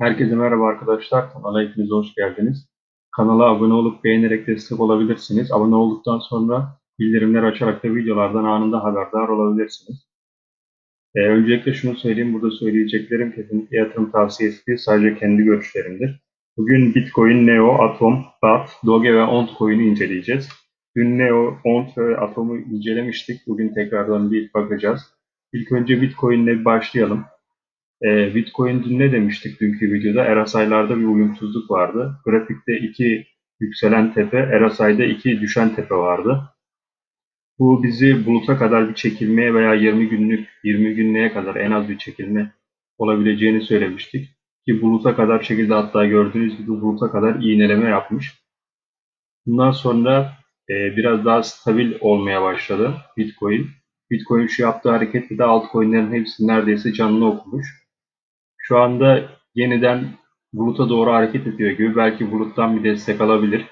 Herkese merhaba arkadaşlar. Kanala hepiniz hoş geldiniz. Kanala abone olup beğenerek destek olabilirsiniz. Abone olduktan sonra bildirimleri açarak da videolardan anında haberdar olabilirsiniz. Ee, öncelikle şunu söyleyeyim. Burada söyleyeceklerim kesinlikle yatırım tavsiyesi değil. Sadece kendi görüşlerimdir. Bugün Bitcoin, Neo, Atom, BAT, Doge ve Ont coin'i inceleyeceğiz. Dün Neo, Ont ve Atom'u incelemiştik. Bugün tekrardan bir bakacağız. İlk önce Bitcoin'le bir başlayalım. E, Bitcoin dün ne demiştik dünkü videoda? RSI'larda bir uyumsuzluk vardı. Grafikte iki yükselen tepe, RSI'de iki düşen tepe vardı. Bu bizi buluta kadar bir çekilmeye veya 20 günlük 20 günlüğe kadar en az bir çekilme olabileceğini söylemiştik. Ki buluta kadar şekilde hatta gördüğünüz gibi buluta kadar iğneleme yapmış. Bundan sonra e, biraz daha stabil olmaya başladı Bitcoin. Bitcoin şu yaptığı hareketle de altcoin'lerin hepsi neredeyse canını okumuş. Şu anda yeniden buluta doğru hareket ediyor gibi. Belki buluttan bir destek alabilir.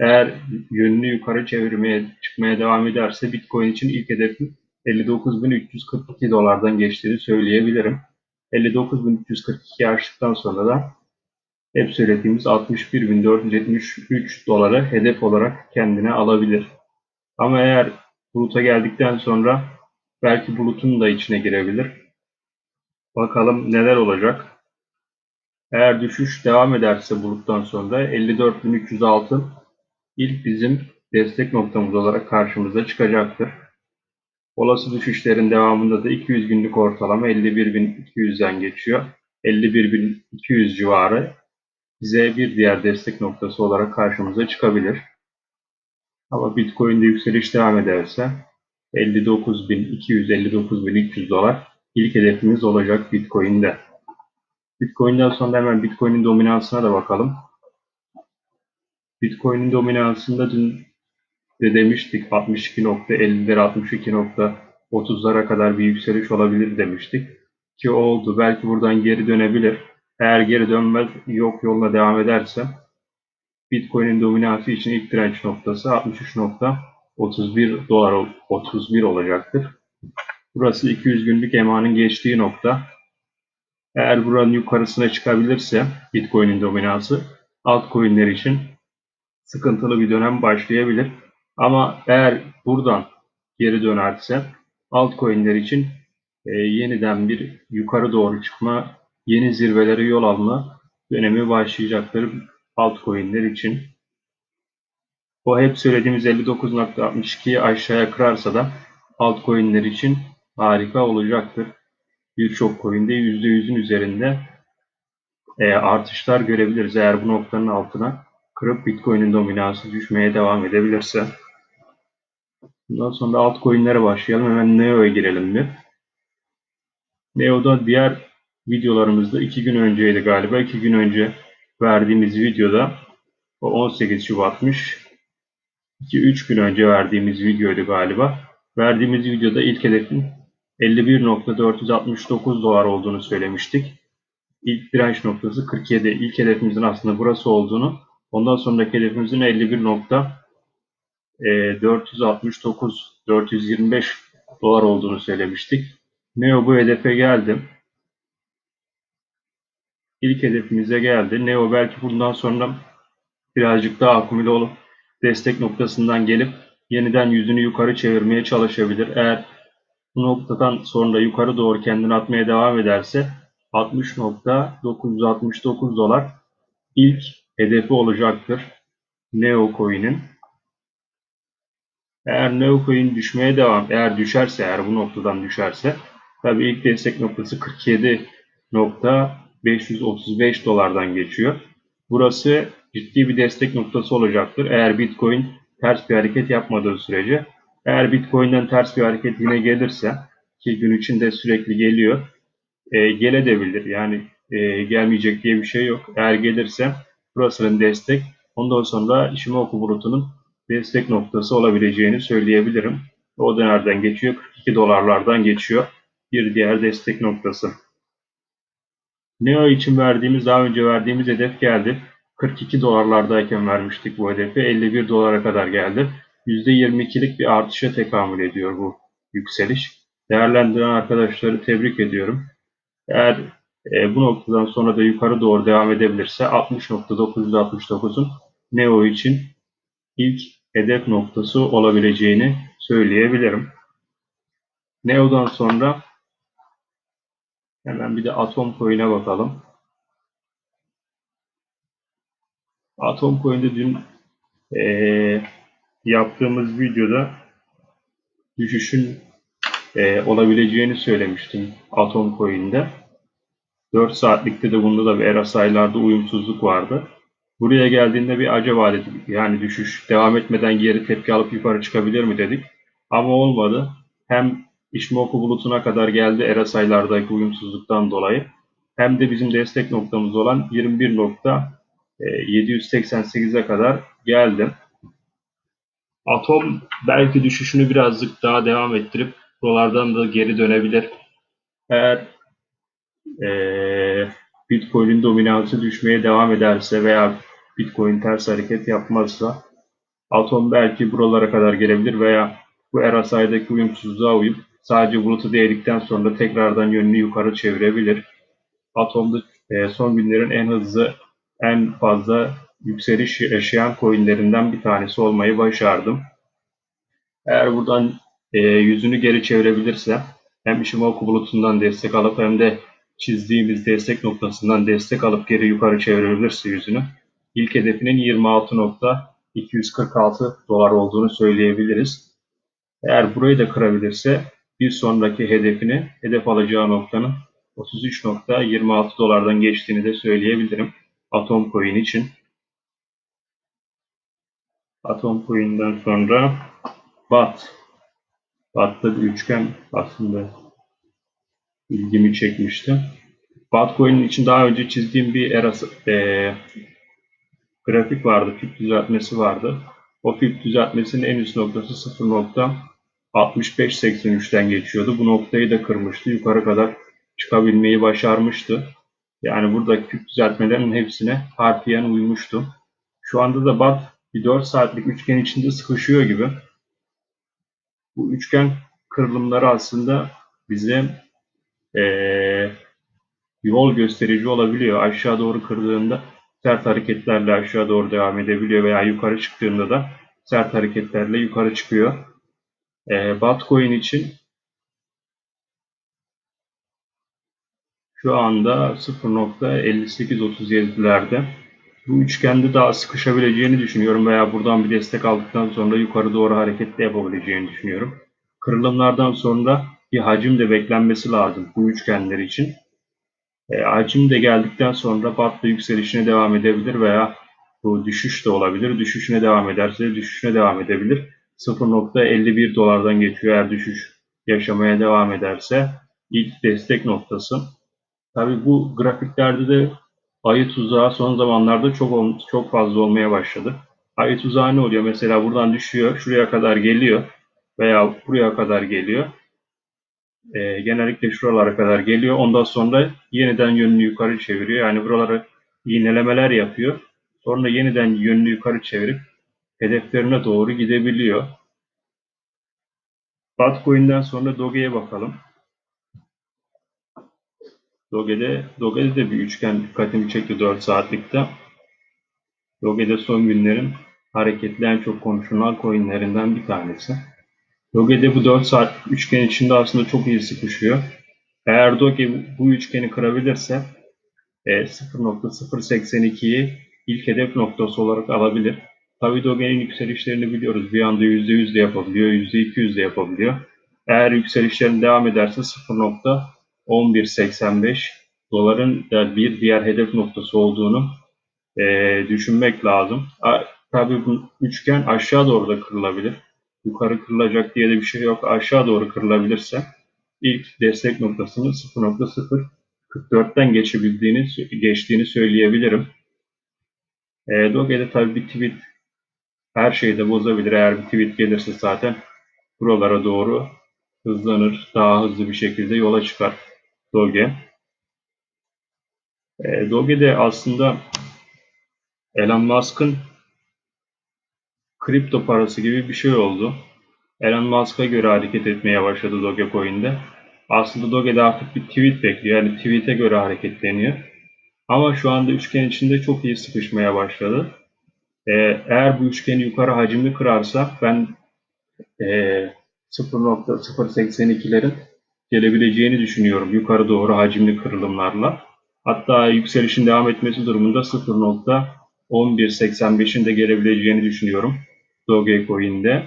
Eğer yönünü yukarı çevirmeye çıkmaya devam ederse Bitcoin için ilk hedefin 59.342 dolardan geçtiğini söyleyebilirim. 59.342 aştıktan sonra da hep söylediğimiz 61.473 dolara hedef olarak kendine alabilir. Ama eğer buluta geldikten sonra belki bulutun da içine girebilir. Bakalım neler olacak. Eğer düşüş devam ederse buluttan sonra 54.306 ilk bizim destek noktamız olarak karşımıza çıkacaktır. Olası düşüşlerin devamında da 200 günlük ortalama 51.200'den geçiyor. 51.200 civarı bize bir diğer destek noktası olarak karşımıza çıkabilir. Ama Bitcoin'de yükseliş devam ederse 59.200-59.300 dolar ilk hedefimiz olacak Bitcoin'de. Bitcoin'den sonra hemen Bitcoin'in dominansına da bakalım. Bitcoin'in dominansında dün de demiştik 62.50'lere 62.30'lara kadar bir yükseliş olabilir demiştik. Ki oldu. Belki buradan geri dönebilir. Eğer geri dönmez yok yoluna devam ederse Bitcoin'in dominansı için ilk direnç noktası 63.31 dolar 31 olacaktır. Burası 200 günlük EMA'nın geçtiği nokta. Eğer buranın yukarısına çıkabilirse Bitcoin'in dominansı altcoin'ler için sıkıntılı bir dönem başlayabilir. Ama eğer buradan geri dönerse altcoin'ler için e, yeniden bir yukarı doğru çıkma, yeni zirvelere yol alma dönemi başlayacaktır altcoin'ler için. O hep söylediğimiz 59.62'yi aşağıya kırarsa da altcoin'ler için harika olacaktır birçok coin'de %100'ün üzerinde e, artışlar görebiliriz. Eğer bu noktanın altına kırıp Bitcoin'in dominansı düşmeye devam edebilirse. Bundan sonra altcoin'lere başlayalım. Hemen Neo'ya girelim bir. Neo'da diğer videolarımızda iki gün önceydi galiba. iki gün önce verdiğimiz videoda o 18 Şubat'mış. 2-3 gün önce verdiğimiz videoydu galiba. Verdiğimiz videoda ilk hedefin 51.469 dolar olduğunu söylemiştik. İlk direnç noktası 47. İlk hedefimizin aslında burası olduğunu, ondan sonraki hedefimizin 51.469 425 e, dolar olduğunu söylemiştik. Neo bu hedefe geldi. İlk hedefimize geldi. Neo belki bundan sonra birazcık daha akumüle olup destek noktasından gelip yeniden yüzünü yukarı çevirmeye çalışabilir. Eğer bu noktadan sonra yukarı doğru kendini atmaya devam ederse 60.969 dolar ilk hedefi olacaktır Neo Coin'in. Eğer Neo Coin düşmeye devam, eğer düşerse, eğer bu noktadan düşerse tabii ilk destek noktası 47.535 dolardan geçiyor. Burası ciddi bir destek noktası olacaktır. Eğer Bitcoin ters bir hareket yapmadığı sürece eğer Bitcoin'den ters bir hareket yine gelirse ki gün içinde sürekli geliyor e, gelebilir. Yani e, gelmeyecek diye bir şey yok. Eğer gelirse burasının destek ondan sonra Ishimoku bulutunun destek noktası olabileceğini söyleyebilirim. O da nereden geçiyor? 42 dolarlardan geçiyor. Bir diğer destek noktası. Neo için verdiğimiz daha önce verdiğimiz hedef geldi. 42 dolarlardayken vermiştik bu hedefi. 51 dolara kadar geldi. %22'lik bir artışa tekamül ediyor bu yükseliş. Değerlendiren arkadaşları tebrik ediyorum. Eğer E, bu noktadan sonra da yukarı doğru devam edebilirse 60.969'un Neo için ilk hedef noktası olabileceğini söyleyebilirim. Neo'dan sonra hemen bir de Atom Coin'e bakalım. Atom Coin'de dün e, yaptığımız videoda düşüşün e, olabileceğini söylemiştim Atom Coin'de. 4 saatlikte de bunda da bir RSI'larda uyumsuzluk vardı. Buraya geldiğinde bir acaba dedik. Yani düşüş devam etmeden geri tepki alıp yukarı çıkabilir mi dedik. Ama olmadı. Hem Ishimoku bulutuna kadar geldi RSI'lardaki uyumsuzluktan dolayı. Hem de bizim destek noktamız olan 21.788'e kadar geldi. Atom belki düşüşünü birazcık daha devam ettirip buralardan da geri dönebilir. Eğer ee, Bitcoin'in dominansı düşmeye devam ederse veya Bitcoin ters hareket yapmazsa Atom belki buralara kadar gelebilir veya bu RSI'deki uyumsuzluğa uyup sadece bulutu değdikten sonra tekrardan yönünü yukarı çevirebilir. Atom'da e, son günlerin en hızlı, en fazla yükseliş yaşayan coinlerinden bir tanesi olmayı başardım. Eğer buradan e, yüzünü geri çevirebilirse hem Ishimoku bulutundan destek alıp hem de çizdiğimiz destek noktasından destek alıp geri yukarı çevirebilirse yüzünü ilk hedefinin 26.246 dolar olduğunu söyleyebiliriz. Eğer burayı da kırabilirse bir sonraki hedefini hedef alacağı noktanın 33.26 dolardan geçtiğini de söyleyebilirim. Atom Coin için. Atom Coin'den sonra BAT. BAT'ta bir üçgen aslında ilgimi çekmişti. Batcoin'in için daha önce çizdiğim bir eras, e, grafik vardı, pip düzeltmesi vardı. O pip düzeltmesinin en üst noktası 0.6583'ten geçiyordu. Bu noktayı da kırmıştı. Yukarı kadar çıkabilmeyi başarmıştı. Yani buradaki pip düzeltmelerin hepsine harfiyen uymuştu. Şu anda da BAT bir 4 saatlik üçgen içinde sıkışıyor gibi. Bu üçgen kırılımları aslında bize ee, yol gösterici olabiliyor. Aşağı doğru kırdığında sert hareketlerle aşağı doğru devam edebiliyor veya yukarı çıktığında da sert hareketlerle yukarı çıkıyor. E, Batcoin için şu anda 0.5837'lerde. Bu üçgende daha sıkışabileceğini düşünüyorum veya buradan bir destek aldıktan sonra yukarı doğru hareketle yapabileceğini düşünüyorum. Kırılımlardan sonra bir hacim de beklenmesi lazım bu üçgenler için. E, hacim de geldikten sonra BAT yükselişine devam edebilir veya bu düşüş de olabilir. Düşüşüne devam ederse düşüşüne devam edebilir. 0.51 dolardan geçiyor eğer düşüş yaşamaya devam ederse. ilk destek noktası. Tabi bu grafiklerde de ayı tuzağı son zamanlarda çok çok fazla olmaya başladı. Ayı tuzağı ne oluyor? Mesela buradan düşüyor, şuraya kadar geliyor veya buraya kadar geliyor e, genellikle şuralara kadar geliyor. Ondan sonra yeniden yönünü yukarı çeviriyor. Yani buraları iğnelemeler yapıyor. Sonra yeniden yönünü yukarı çevirip hedeflerine doğru gidebiliyor. Batcoin'den sonra Doge'ye bakalım. Doge'de, Doge'de de bir üçgen dikkatimi çekti 4 saatlikte. Doge'de son günlerin hareketli en çok konuşulan coinlerinden bir tanesi. Doge'de bu 4 saat üçgen içinde aslında çok iyi sıkışıyor. Eğer Doge bu üçgeni kırabilirse e, 0.082'yi ilk hedef noktası olarak alabilir. Tabi Doge'nin yükselişlerini biliyoruz. Bir anda %100 de yapabiliyor, %200 de yapabiliyor. Eğer yükselişlerin devam ederse 0.1185 doların da bir diğer hedef noktası olduğunu e, düşünmek lazım. Tabi bu üçgen aşağı doğru da kırılabilir yukarı kırılacak diye de bir şey yok. Aşağı doğru kırılabilirse ilk destek noktasını 0.044'ten geçebildiğini geçtiğini söyleyebilirim. E, Doge'de tabii bir tweet her şeyi de bozabilir. Eğer bir tweet gelirse zaten buralara doğru hızlanır. Daha hızlı bir şekilde yola çıkar Doge. E, Doge'de aslında Elon Musk'ın kripto parası gibi bir şey oldu. Elon Musk'a göre hareket etmeye başladı Dogecoin'de. Aslında Doge'de artık bir tweet bekliyor. Yani tweet'e göre hareketleniyor. Ama şu anda üçgen içinde çok iyi sıkışmaya başladı. Ee, eğer bu üçgeni yukarı hacimli kırarsa ben e, 0.082'lerin gelebileceğini düşünüyorum yukarı doğru hacimli kırılımlarla. Hatta yükselişin devam etmesi durumunda 0.1185'in de gelebileceğini düşünüyorum Dogecoin'de.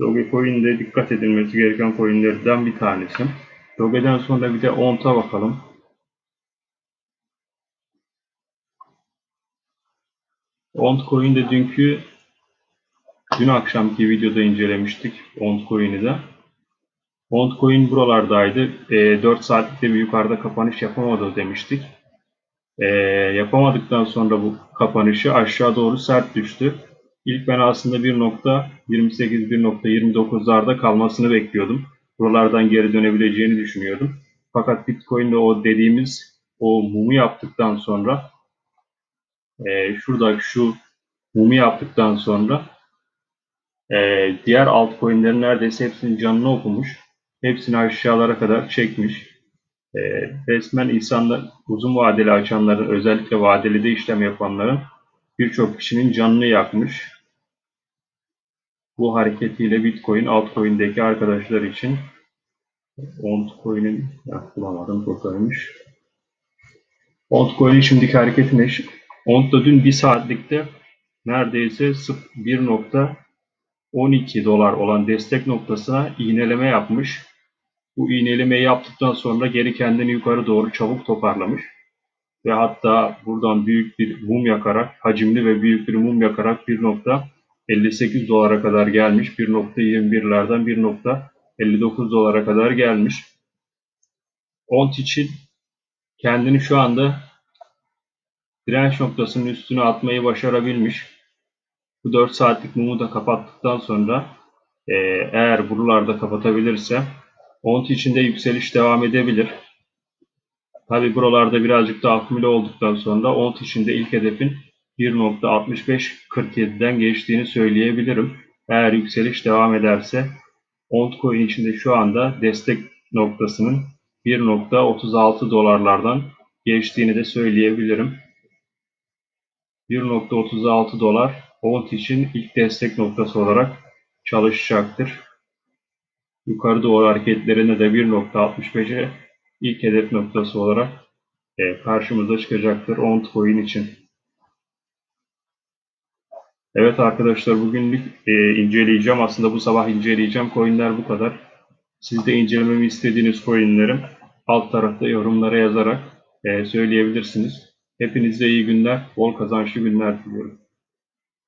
Dogecoin'de dikkat edilmesi gereken coinlerden bir tanesi. Doge'den sonra bir de ONT'a bakalım. ONT coin'de dünkü dün akşamki videoda incelemiştik ONT coin'i de. ONT coin buralardaydı. E, 4 saatlikte bir yukarıda kapanış yapamadı demiştik. E, yapamadıktan sonra bu kapanışı aşağı doğru sert düştü. İlk ben aslında 1.28-1.29'larda kalmasını bekliyordum. Buralardan geri dönebileceğini düşünüyordum. Fakat Bitcoin'de o dediğimiz o mumu yaptıktan sonra e, şurada şu mumu yaptıktan sonra e, diğer altcoin'lerin neredeyse hepsinin canını okumuş. Hepsini aşağılara kadar çekmiş. E, resmen insanlar, uzun vadeli açanların, özellikle vadeli de işlem yapanların birçok kişinin canını yakmış. Bu hareketiyle Bitcoin altcoin'deki arkadaşlar için Altcoin'in ya, bulamadım buradaymış. Altcoin'in şimdiki hareketi ne? Ont'ta dün bir saatlikte neredeyse 1.12 dolar olan destek noktasına iğneleme yapmış. Bu iğnelemeyi yaptıktan sonra geri kendini yukarı doğru çabuk toparlamış. Ve hatta buradan büyük bir mum yakarak, hacimli ve büyük bir mum yakarak 1.58 dolara kadar gelmiş. 1.21'lerden 1.59 dolara kadar gelmiş. Ont için kendini şu anda direnç noktasının üstüne atmayı başarabilmiş. Bu 4 saatlik mumu da kapattıktan sonra e, eğer buralarda kapatabilirse ont içinde yükseliş devam edebilir. Tabi buralarda birazcık daha akümüle olduktan sonra ont içinde ilk hedefin 1.6547'den geçtiğini söyleyebilirim. Eğer yükseliş devam ederse ont coin içinde şu anda destek noktasının 1.36 dolarlardan geçtiğini de söyleyebilirim. 1.36 dolar ont için ilk destek noktası olarak çalışacaktır. Yukarı doğru hareketlerine de 1.65'e ilk hedef noktası olarak e, karşımıza çıkacaktır ont coin için. Evet arkadaşlar bugünlük e, inceleyeceğim. Aslında bu sabah inceleyeceğim. Coinler bu kadar. Siz de incelememi istediğiniz coinlerim alt tarafta yorumlara yazarak e, söyleyebilirsiniz. Hepinize iyi günler, bol kazançlı günler diliyorum.